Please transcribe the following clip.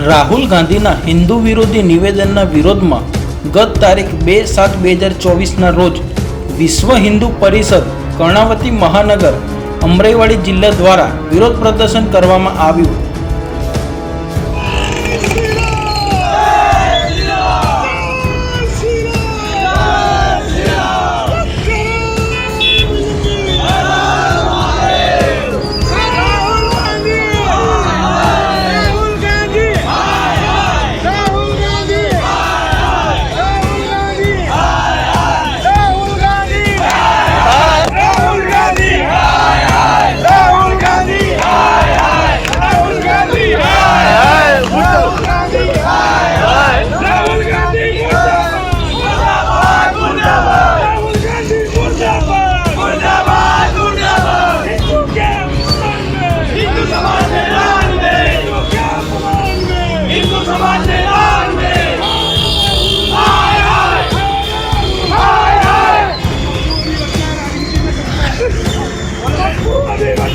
રાહુલ ગાંધીના હિન્દુ વિરોધી નિવેદનના વિરોધમાં ગત તારીખ બે સાત બે હજાર ચોવીસના રોજ વિશ્વ હિન્દુ પરિષદ કર્ણાવતી મહાનગર અમરેવાડી જિલ્લા દ્વારા વિરોધ પ્રદર્શન કરવામાં આવ્યું. ¡Viva